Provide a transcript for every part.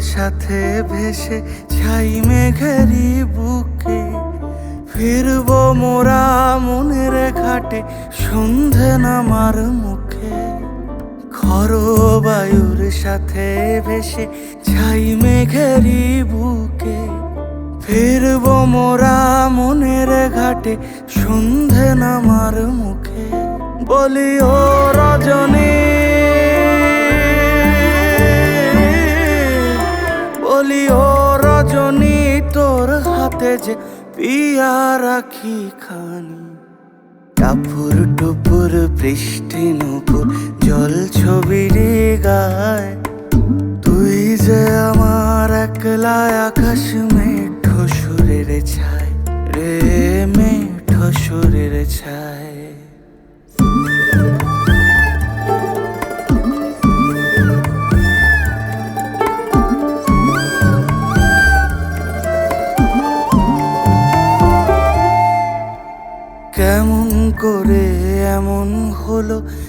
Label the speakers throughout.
Speaker 1: সাথে ভেসে ছাই মেঘেরি বুকে। ফিরব মোরা মনের ঘাটে, সন্ধে নামার মুখে। খর বায়ুর সাথে ভেসে ছাই মেঘেরি বুকে। ফিরব মোরা মনের ঘাটে, সন্ধে নামার মুখে। বলি, ও রজনী যে পিয়া রাখি খানি। টাপুর টুপুর বৃষ্টি নুপুর, জল ছবির গায়। তুই যে আমার একলা আকাশ মেঠো সুরের ছায়, রে মেঠো সুরের ছায়।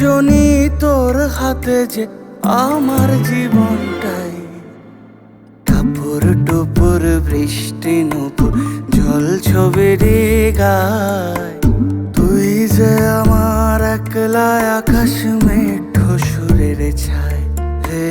Speaker 1: সজনী তোর হাতে যে আমার জীবনটাই। টাপুর টুপুর বৃষ্টি নুপুর জল ছবির গায়। তুই যে আমার একলা আকাশ মেঠো সুরের ছায়, হে